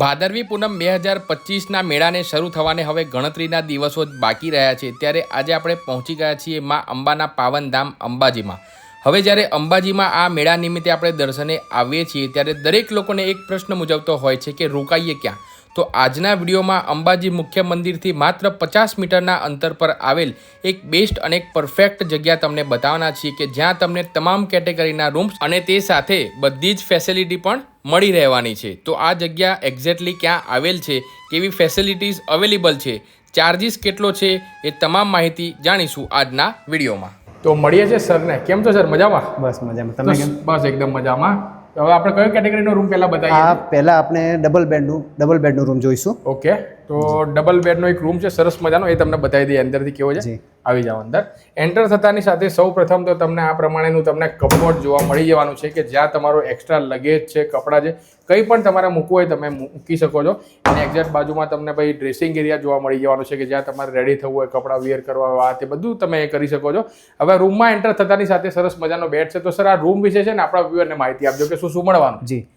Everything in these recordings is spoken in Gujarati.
ભાદરવી પૂનમ બે હજાર પચીસના મેળાને શરૂ થવાને હવે ગણતરીના દિવસો જ બાકી રહ્યા છે. ત્યારે આજે આપણે પહોંચી ગયા છીએ મા અંબાના પાવનધામ અંબાજીમાં. હવે જ્યારે અંબાજીમાં આ મેળા નિમિત્તે આપણે દર્શને આવીએ છીએ, ત્યારે દરેક લોકોને એક પ્રશ્ન મુજબતો હોય છે કે રોકાઈએ ક્યાં? તો આજના વિડીયોમાં અંબાજી મુખ્ય મંદિરથી માત્ર પચાસ મીટરના અંતર પર આવેલ એક બેસ્ટ અને એક પરફેક્ટ જગ્યા તમને બતાવવાના છીએ કે જ્યાં તમને તમામ કેટેગરીના રૂમ્સ અને તે સાથે બધી જ ફેસિલિટી પણ મળી રહેવાની છે. તો આ જગ્યા એક્ઝેક્ટલી ક્યાં આવેલ છે કેવી ફેસિલિટીઝ અવેલેબલ છે ચાર્જિસ કેટલો છે એ તમામ માહિતી જાણીશું આજના વિડીયોમાં. તો મળીએ છીએ સરને. કેમ છો સર? મજામાં? બસ મજામાં. તમે બસ એકદમ મજામાં. હવે આપણે કયો કેટેગરીનો રૂમ પહેલા બતાવીએ? આ પહેલા આપણે ડબલ બેડનું ડબલ બેડનું રૂમ જોઈશું. ઓકે તો ડબલ બેડનો એક રૂમ છે સરસ મજાનો. એ તમને બતાવી દઈએ અંદરથી કેવો છે. આવી જાઓ અંદર. એન્ટર થતાની સાથે સૌ પ્રથમ તો તમને આ પ્રમાણેનું તમને કપબોર્ડ જોવા મળી જવાનું છે કે જ્યાં તમારો એક્સ્ટ્રા લગેજ છે કપડાં છે. કંઈ પણ તમારે મૂકવું હોય તમે મૂકી શકો છો. અને એક્ઝેક્ટ બાજુમાં તમને ભાઈ ડ્રેસિંગ એરિયા જોવા મળી જવાનું છે કે જ્યાં તમારે રેડી થવું હોય, કપડાં વિયર કરવા આ તે બધું તમે એ કરી શકો છો. હવે રૂમમાં એન્ટર થતાની સાથે સરસ મજાનો બેડ છે. તો સર, આ રૂમ વિશે છે ને આપણા વ્યુઅરને માહિતી આપજો કે શું શું મળવાનું? જી.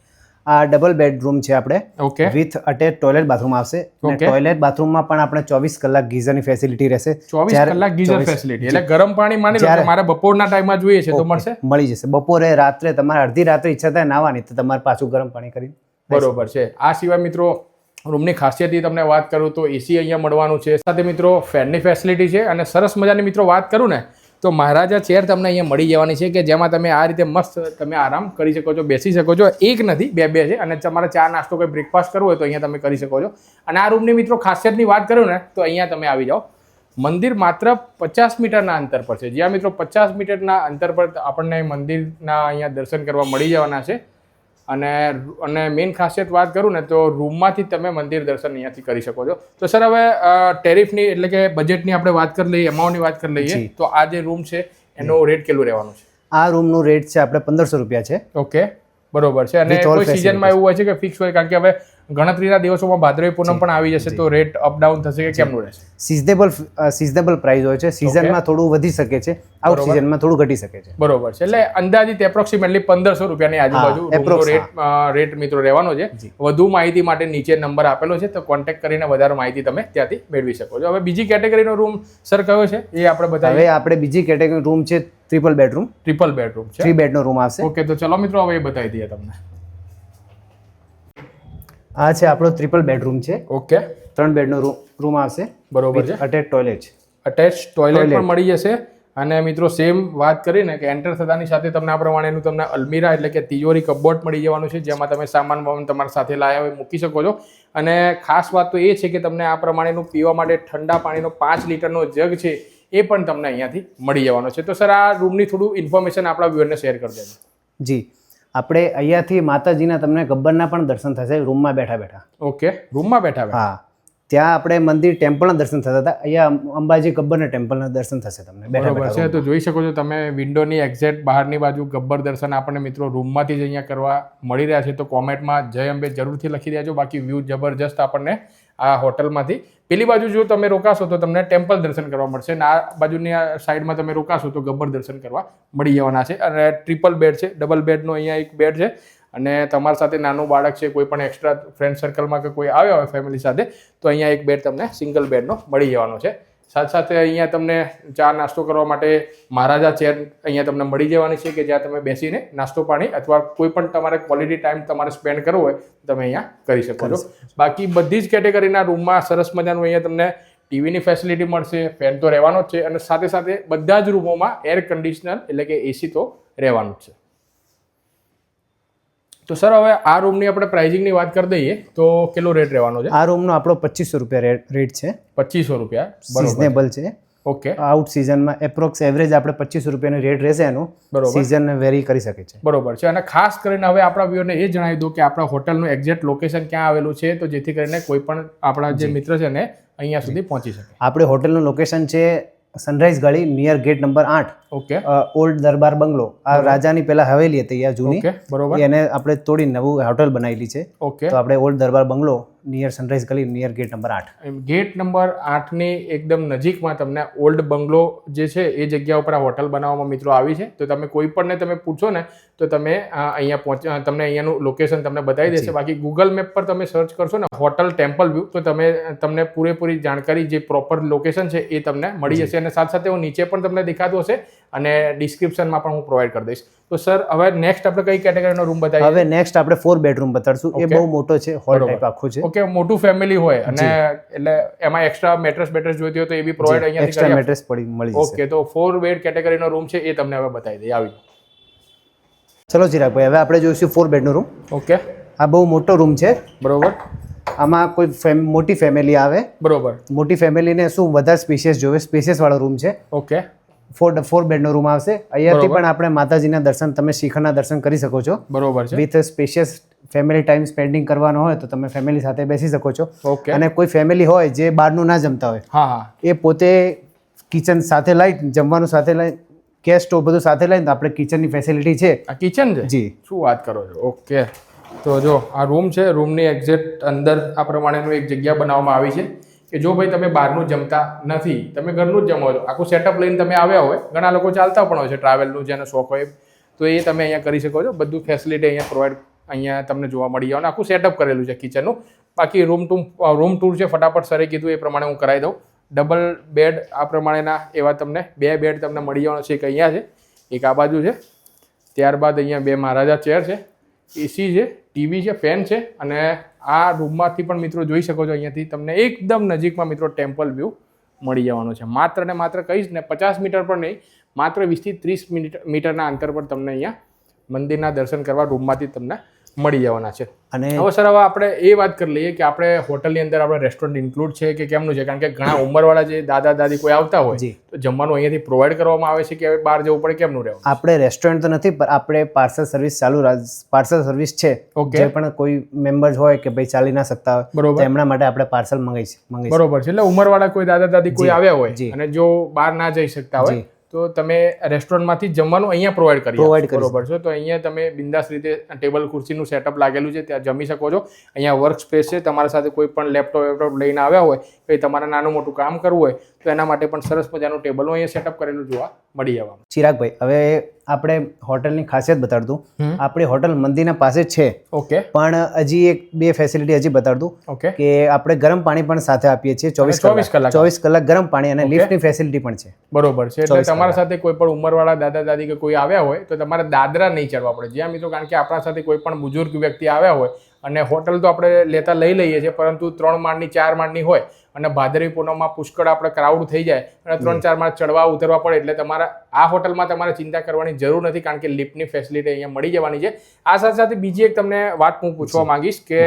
આ ડબલ બેડરૂમ છે આપણે. Okay with attach toilet bathroom આવશે. અને ટોયલેટ બાથરૂમમાં પણ આપણે ચોવીસ કલાક ગીઝરની ફેસિલિટી રહેશે. ચોવીસ કલાક ગીઝર ફેસિલિટી એટલે ગરમ પાણી માની લો જ્યારે- મારે બપોરના ટાઈમમાં જોઈએ છે તો મળશે? મળી જશે. બપોરે રાત્રે તમારે અડધી રાત્રે ઈચ્છા થાય નાવાની તો તમારે પાછું ગરમ પાણી કરી બરોબર છે. આ સિવાય મિત્રો રૂમની ખાસિયતની તમને વાત કરું તો એસી અહીંયા મળવાનું છે. સાથે મિત્રો ફેનની ફેસિલિટી છે અને સરસ મજાની મિત્રો વાત કરું ને તો મહારાજા ચેર તમને અહીંયા મળી જવાની છે કે જેમાં તમે આ રીતે મસ્ત તમે આરામ કરી શકો છો, બેસી શકો છો. એક નથી, બે બે છે. અને તમારે ચા, નાસ્તો કોઈ બ્રેકફાસ્ટ કરવો હોય તો અહીંયા તમે કરી શકો છો. અને આ રૂમની મિત્રો ખાસિયતની વાત કરું ને, તો અહીંયા તમે આવી જાઓ. મંદિર માત્ર પચાસ મીટરના અંતર પર છે. જ્યાં મિત્રો પચાસ મીટરના અંતર પર આપણને મંદિરના અહીંયા દર્શન કરવા મળી જવાના છે. અને અને મેઇન ખાસિયત વાત કરું ને તો રૂમમાંથી તમે મંદિર દર્શન અહીંયાથી કરી શકો છો. તો સર હવે ટેરિફની એટલે કે બજેટની આપણે વાત કરી લઈએ અમાઉન્ટની વાત કરી લઈએ તો આ જે રૂમ છે એનો રેટ કેટલું રહેવાનું છે? આ રૂમનું રેટ છે આપણે પંદરસો રૂપિયા છે. ઓકે બરોબર છે. અને કોઈ સિઝનમાં એવું હોય છે કે ફિક્સ હોય? કારણ કે હવે ગણતરીના દિવસોમાં ભાદરવી પૂનમ પણ આવી જશે તો રેટ અપડાઉન થશે કે કેમનું રહેશે? સિઝનેબલ સિઝનેબલ પ્રાઇસ હોય છે. સિઝનમાં થોડું વધી શકે છે. આઉટ સિઝનમાં થોડું ઘટી શકે છે. બરોબર છે. એટલે અંદાજિત એપ્રોક્સિમેટલી પંદરસો રૂપિયાની આજુબાજુ રેટ રેટ મિત્રો રહેવાનો છે. વધુ માહિતી માટે નીચે નંબર આપેલો છે તો કોન્ટેક્ટ કરીને વધારે માહિતી તમે ત્યાંથી મેળવી શકો છો. હવે બીજી કેટેગરીનો રૂમ સર કયો છે? એ આપણે બતાવીએ હવે આપણે બીજી કેટેગરી રૂમ છે ટ્રિપલ બેડરૂમ ટ્રિપલ બેડરૂમ છે. થ્રી બેડનો રૂમ આવશે. ઓકે તો ચલો મિત્રો હવે એ બતાવી દઈએ તમને. આ છે આપણો ટ્રિપલ બેડરૂમ છે. ઓકે. ત્રણ બેડનો રૂમ રૂમ આવશે. બરોબર છે. અટેચ ટોયલેટ અટેચ ટોયલેટ પણ મળી જશે. અને મિત્રો સેમ વાત કરીને કે એન્ટર થતાની સાથે તમને આ પ્રમાણેનું તમને અલમીરા એટલે કે તિજોરી કબોર્ડ મળી જવાનું છે જેમાં તમે સામાન વામાન તમારા સાથે લાયા હોય મૂકી શકો છો. અને ખાસ વાત તો એ છે કે તમને આ પ્રમાણેનું પીવા માટે ઠંડા પાણીનો પાંચ લીટરનો જગ છે એ પણ તમને અહીંયાથી મળી જવાનો છે. તો સર આ રૂમની થોડું ઇન્ફોર્મેશન આપણા વ્યુઅરને શેર કરી દેજો. જી. આપણે અહીંયાથી માતાજીના તમને ગબ્બરના પણ દર્શન થશે રૂમમાં બેઠા બેઠા. ઓકે રૂમમાં બેઠા બેઠા? હા. ત્યાં આપણે મંદિર ટેમ્પલના દર્શન થતા હતા. અહીંયા અંબાજી ગબ્બરના ટેમ્પલના દર્શન થશે તમને બરોબર બેઠા છે તો જોઈ શકો છો તમે વિન્ડોની એક્ઝેક્ટ બહારની બાજુ ગબ્બર દર્શન આપણને મિત્રો રૂમમાંથી જ અહીંયા કરવા મળી રહ્યા છે. તો કોમેન્ટમાં જય અંબે જરૂરથી લખી દેજો. બાકી વ્યૂ જબરજસ્ત આપણને આ હોટલમાંથી. પેલી બાજુ જો તમે રોકાશો તો તમને ટેમ્પલ દર્શન કરવા મળશે અને આ બાજુની આ સાઈડમાં તમે રોકાશો તો ગબ્બર દર્શન કરવા મળી જવાના છે. અને ટ્રિપલ બેડ છે, ડબલ બેડનો અહીંયા એક બેડ છે. અને તમારા સાથે નાનું બાળક છે, કોઈ પણ એક્સ્ટ્રા ફ્રેન્ડ સર્કલમાં કે કોઈ આવ્યા હોય ફેમિલી સાથે, તો અહીંયા એક બેડ તમને સિંગલ બેડનો મળી જવાનો છે. સાથે સાથે અહીંયા તમને ચા નાસ્તો કરવા માટે મહારાજા ચેર અહીંયા તમને મળી જવાની છે કે જ્યાં તમે બેસીને નાસ્તો પાણી અથવા કોઈ પણ તમારે ક્વોલિટી ટાઈમ તમારે સ્પેન્ડ કરવો હોય તમે અહીંયા કરી શકો છો. બાકી બધી જ કેટેગરીના રૂમમાં સરસ મજાનું અહીંયા તમને ટીવીની ફેસિલિટી મળશે ફેન તો રહેવાનો જ છે અને સાથે સાથે બધા જ રૂમોમાં એર કન્ડિશનર એટલે કે એસી તો રહેવાનું જ છે. તો સર હવે આ રૂમની આપણે પ્રાઇઝિંગની વાત કરી દઈએ તો કેટલો રેટ રહેવાનો છે? આ રૂમનો આપણો પચીસો રૂપિયા રેટ છે. પચીસો રૂપિયા રિઝનેબલ છે. ઓકે આઉટ સિઝનમાં એપ્રોક્સ એવરેજ આપણે પચીસો રૂપિયાનો રેટ રહેશે એનું. બરોબર. સિઝન વેરી કરી શકે છે. બરોબર છે. અને ખાસ કરીને હવે આપણા વ્યૂને એ જણાવી દઉં કે આપણા હોટલનું એક્ઝેક્ટ લોકેશન ક્યાં આવેલું છે તો જેથી કરીને કોઈ પણ આપણા જે મિત્ર છે ને અહીંયા સુધી પહોંચી શકે. આપણે હોટલનું લોકેશન છે સનરાઈઝ ગળી નિયર ગેટ નંબર આઠ ઓકે. Old Darbar bungalow. આ રાજાની પહેલા હવેલી હતી આ જૂની. બરોબર. એને આપણે તોડી નવું હોટલ બનાવેલી છે. ઓકે. તો આપણે old Darbar bungalow near sunrise ગલી નિયર ગેટ નંબર આઠ ગેટ નંબર આઠની એકદમ નજીકમાં તમને ઓલ્ડ બંગલો જે છે એ જગ્યા ઉપર આ હોટલ બનાવવામાં મિત્રો આવી છે. તો તમે કોઈ પણને તમે પૂછો ને તો તમે અહીંયા પહોંચ તમને અહીંયાનું લોકેશન તમને બતાવી દેશે. બાકી ગૂગલ મેપ પર તમે સર્ચ કરશો ને હોટલ ટેમ્પલ વ્યૂ તો તમે તમને પૂરેપૂરી જાણકારી જે પ્રોપર લોકેશન છે એ તમને મળી જશે. અને સાથે સાથે હું નીચે પણ તમને દેખાતું હશે અને ડિસ્ક્રિપ્શનમાં પણ હું પ્રોવાઈડ કરી દઈશ. તો સર હવે નેક્સ્ટ આપણે કઈ કેટેગરીનો રૂમ બતાવીએ? હવે નેક્સ્ટ આપણે ફોર બેડરૂમ બતાડશું. એ બહુ મોટો છે હોલ ટાઈપ આખું છે. ઓકે મોટું ફેમિલી હોય અને એટલે એમાં એક્સ્ટ્રા મેટ્રેસ બેટ્રેસ જોઈતી હોય તો એ બી પ્રોવાઈડ અહીંયાથી એક્સ્ટ્રા. મેટ્રેસ પડી મળી જશે. ઓકે તો ફોર બેડ કેટેગરીનો રૂમ છે એ તમને હવે બતાવી દઈએ. આવી ચલો ચિરાગભાઈ હવે આપણે જોઈશું ફોર બેડનો રૂમ ઓકે આ બહુ મોટો રૂમ છે. બરોબર. આમાં કોઈ મોટી ફેમિલી આવે. બરોબર. મોટી ફેમિલીને શું વધારે સ્પેશિયસ જોવે? સ્પેશિયસ વાળો રૂમ છે. ઓકે ફોર ફોર બેડનો રૂમ આવશે. અહીંયાથી પણ આપણે માતાજીના દર્શન તમે શિખરના દર્શન કરી શકો છો. બરોબર છે. With spacious family time spending કરવાનો હોય તો તમે ફેમિલી સાથે બેસી શકો છો. ઓકે અને કોઈ ફેમિલી હોય જે બહારનું ના જમતા હોય હા હા. એ પોતે કિચન સાથે લઈ જમવાનું સાથે લઈ ગેસ સ્ટોવ બધું સાથે લઈને તો આપણે કિચનની ફેસિલિટી છે. આ કિચન છે? જી. શું વાત કરો છો? ઓકે તો જો આ રૂમ છે. રૂમની એક્ઝેક્ટ અંદર આ પ્રમાણેનું એક જગ્યા બનાવવામાં આવી છે. કે જો ભાઈ તમે બહારનું જમતા નથી, તમે ઘરનું જ જમો છો. આખું સેટઅપ લઈને તમે આવ્યા હોય, ઘણા લોકો ચાલતા પણ હોય છે ટ્રાવેલનું જેને શોખ હોય તો એ તમે અહીંયા કરી શકો છો. બધું ફેસિલિટી અહીંયા પ્રોવાઈડ અહીંયા તમને જોવા મળી જવાનું આખું સેટઅપ કરેલું છે કિચનનું બાકી રૂમ ટુ રૂમ ટૂર છે, ફટાફટ સરે કીધું એ પ્રમાણે હું કરાવી દઉં. ડબલ બેડ આ પ્રમાણેના એવા તમને, બે બેડ તમને મળી જવાનો છે એક અહીંયા છે, એક આ બાજુ છે. ત્યારબાદ અહીંયા બે મહારાજા ચેર છે. એસી છે, ટીવી છે, ફેન છે અને આ રૂમમાંથી પણ મિત્રો જોઈ શકો છો અહીંયાથી. તમને એકદમ નજીકમાં મિત્રો ટેમ્પલ વ્યૂ મળી જવાનો છે. માત્ર ને માત્ર કહીશ ને પચાસ મીટર પણ નહીં, માત્ર વીસથી ત્રીસ મિનિટ, મીટરના અંતર પર તમને અહીંયા મંદિરના દર્શન કરવા રૂમમાંથી તમને મળી જવાના છે અને હવે સર હવે આપણે એ વાત કરી લઈએ કે આપણે હોટલની અંદર આપણે રેસ્ટોરન્ટ ઇન્ક્લુડ છે કે કેમનું છે કારણ કે ઘણા ઉંમરવાળા જે દાદા દાદી કોઈ આવતા હોય. તો જમવાનું અહીંયાથી પ્રોવાઈડ કરવામાં આવે છે કે હવે બહાર જવું પડે કેમનું રહેવું આપણે રેસ્ટોરન્ટ તો નથી પણ આપણે પાર્સલ સર્વિસ ચાલુ પાર્સલ સર્વિસ છે Okay. જે પણ કોઈ મેમ્બર્સ હોય કે ભાઈ ચાલી ના શકતા હોય બરોબર. એમના માટે આપણે પાર્સલ મંગાવી છે બરોબર છે એટલે ઉંમરવાળા કોઈ દાદા દાદી કોઈ આવ્યા હોય. અને જો બહાર ના જઈ શકતા હોય. તો તમે રેસ્ટોરન્ટમાંથી જમવાનું અહીંયા પ્રોવાઈડ કરી Provide બરોબર છે? તો અહીંયા તમે બિંદાસ રીતે ટેબલ ખુરશીનું સેટઅપ લાગેલું છે ત્યાં જમી શકો છો. અહીંયા વર્ક સ્પેસ છે તમારા સાથે કોઈ પણ લેપટોપ વેપટોપ લઈને આવ્યા હોય કે તમારે નાનું મોટું કામ કરવું હોય તો એના માટે પણ સરસ મજાનું ટેબલ અહીંયા સેટઅપ કરેલું જોવા મળી જવાનું ચિરાગભાઈ હવે આપણે હોટલની ખાસિયત બતાડતું. આપણી હોટલ મંદિરના પાસે છે. ઓકે. પણ હજી એક બે ફેસિલિટી હજી બતાડતું ઓકે. કે આપણે ગરમ પાણી પણ સાથે આપીએ છીએ ચોવીસ 24 કલાક. ચોવીસ કલાક ગરમ પાણી અને લિફ્ટની ફેસિલિટી પણ છે. બરોબર છે. એટલે તમારા સાથે કોઈ પણ ઉંમરવાળા દાદા દાદી કે કોઈ આવ્યા હોય તો તમારે દાદરા નહીં ચડવા પડે. જ્યાં મિત્રો કારણ કે આપણા સાથે કોઈ પણ બુજુર્ગ વ્યક્તિ આવ્યા હોય અને હોટલ તો આપણે લેતા લઈ લઈએ છીએ પરંતુ ત્રણ માળની ચાર માળની હોય અને ભાદરવી પૂનમમાં પુષ્કળ આપણે ક્રાઉડ થઈ જાય અને ત્રણ ચાર માળ ચડવા ઉતરવા પડે એટલે તમારા આ હોટલમાં તમારે ચિંતા કરવાની જરૂર નથી કારણ કે લિફ્ટની ફેસિલિટી અહીંયા મળી જવાની છે. આ સાથે સાથે બીજી એક તમને વાત હું પૂછવા માંગીશ કે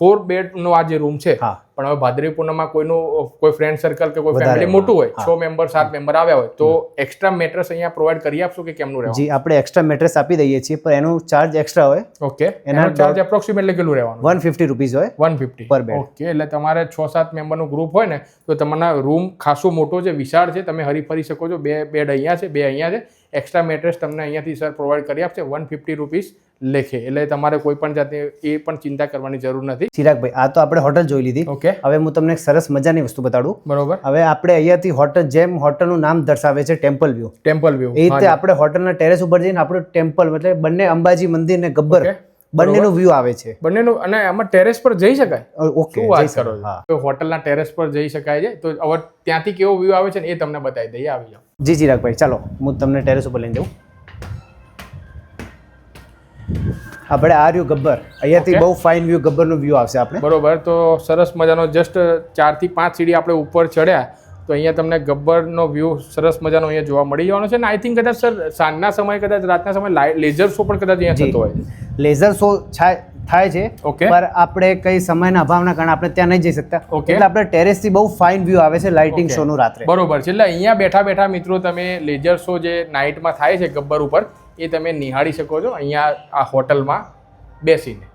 ફોર બેડનો આ જે રૂમ છે પણ હવે ભાદરવી પૂનમમાં કોઈનું કોઈ ફ્રેન્ડ સર્કલ કે કોઈ ફેમિલી મોટું હોય. છ મેમ્બર સાત મેમ્બર આવ્યા હોય તો એક્સ્ટ્રા મેટ્રેસ અહીંયા પ્રોવાઈડ કરી આપશો કે કેમનું રહેવાનું? જી આપણે એક્સ્ટ્રા મેટ્રેસ આપી દઈએ છીએ પણ એનું ચાર્જ એક્સ્ટ્રા હોય. ઓકે એનો એના ચાર્જ એપ્રોક્સિમેટલી કેટલું રહેવાનું? વન ફિફ્ટી રૂપીઝ હોય one fifty per bed okay એટલે તમારે છ સાત મેમ્બરનું ગ્રુપ હોય ને તો તમારા રૂમ ખાસો મોટો છે વિશાળ છે તમે હરી ફરી શકો છો બે બેડ અહીંયા છે બે અહીંયા છે. એક્સ્ટ્રા મેટ્રેસ તમને અહીંયાથી સર પ્રોવાઈડ કરી આપશે વન ફિફ્ટી રૂપીસ લેખે. એટલે તમારે કોઈ પણ જાતની એ પણ ચિંતા કરવાની જરૂર નથી. ચિરાગભાઈ આ તો આપણે હોટલ જોઈ લીધી. ઓકે હવે હું તમને એક સરસ મજાની વસ્તુ બતાડું. બરોબર. હવે આપણે અહીંયાથી હોટલ જેમ હોટલનું નામ દર્શાવે છે ટેમ્પલ વ્યૂ ટેમ્પલ વ્યૂ એ રીતે આપણે હોટલના ટેરેસ ઉપર જઈને આપણું ટેમ્પલ એટલે બંને અંબાજી મંદિર ને ગબ્બર. બંનેનું વ્યૂ આવે છે. બંનેનું અને આમાં ટેરેસ પર જઈ શકાય? ઓકે શું વાત કરો છો? હોટલના ટેરેસ પર જઈ શકાય છે? તો હવે ત્યાંથી કેવો વ્યૂ આવે છે ને એ તમને બતાવી દઈએ આવી જાઓ. જી ચિરાગભાઈ ચાલો હું તમને ટેરેસ ઉપર લઈને જાઉં. આપણે આ રહ્યું ગબ્બર. અહીંયાથી બહુ ફાઇન વ્યૂ ગબ્બરનો વ્યૂ આવશે આપણે. બરોબર તો સરસ મજાનો જસ્ટ ચારથી પાંચ સીડી આપણે ઉપર ચડ્યા. તો અહીંયા તમને ગબ્બરનો વ્યૂ સરસ મજાનો અહીંયા જોવા મળી જવાનો છે. ને આઈ થિંક કદાચ સર સાંજના સમયે કદાચ રાતના સમયે લેઝર શો પણ કદાચ અહીંયા થતો હોય. લેઝર શો થાય છે. ઓકે પર આપણે કઈ સમયના અભાવના કારણે આપણે ત્યાં નહીં જઈ શકતા. ઓકે એટલે આપણે ટેરેસથી બહુ ફાઇન વ્યૂ આવે છે લાઇટિંગ. શોનું રાત્રે. બરોબર છે. એટલે અહીંયા બેઠા બેઠા મિત્રો તમે લેઝર શો જે નાઇટમાં થાય છે ગબ્બર ઉપર એ તમે નિહાળી શકો છો અહીંયા આ હોટલમાં બેસીને.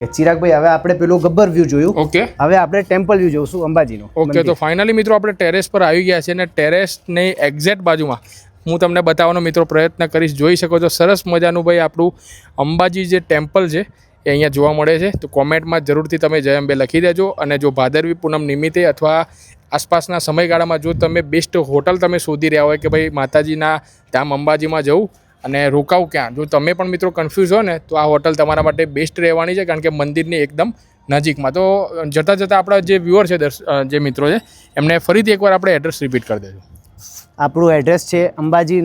ચિરાગભાઈ હવે આપણે પેલું ગબ્બર વ્યૂ જોયું. ઓકે હવે આપણે ટેમ્પલ વ્યૂ જોઈશું અંબાજીનું. ઓકે તો ફાઇનલી મિત્રો આપણે ટેરેસ પર આવી ગયા છે અને ટેરેસની એક્ઝેક્ટ બાજુમાં હું તમને બતાવવાનો મિત્રો પ્રયત્ન કરીશ. જોઈ શકો છો સરસ મજાનું ભાઈ આપણું અંબાજી જે ટેમ્પલ છે એ અહીંયા જોવા મળે છે. તો કોમેન્ટમાં જરૂરથી તમે જય અંબે લખી દેજો અને જો ભાદરવી પૂનમ નિમિત્તે અથવા આસપાસના સમયગાળામાં જો તમે બેસ્ટ હોટલ તમે શોધી રહ્યા હોય કે ભાઈ માતાજીના ધામ અંબાજીમાં જવું અને રોકાવું ક્યાં? જો તમે પણ મિત્રો કન્ફ્યુઝ હો ને તો આ હોટલ તમારા માટે બેસ્ટ રહેવાની છે કારણ કે મંદિરની એકદમ નજીકમાં. તો જતાં જતાં આપણા જે વ્યુઅર છે જે મિત્રો છે એમને ફરીથી એકવાર આપણે એડ્રેસ રિપીટ કરી દેજો. આપણું એડ્રેસ છે અંબાજી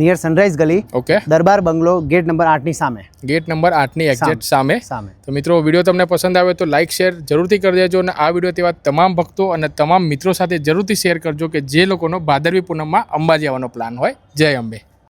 નિયર સનરાઈઝ ગલી okay Darbar bungalow gate number આઠની સામે. ગેટ નંબર આઠની એક્ઝેક્ટ સામે. સામે. તો મિત્રો વીડિયો તમને પસંદ આવે તો લાઇક શેર જરૂરથી કરી દેજો અને આ વીડિયો તેવા તમામ ભક્તો અને તમામ મિત્રો સાથે જરૂરથી શેર કરજો કે જે લોકોનો ભાદરવી પૂનમમાં અંબાજી આવવાનો પ્લાન હોય. જય અંબે.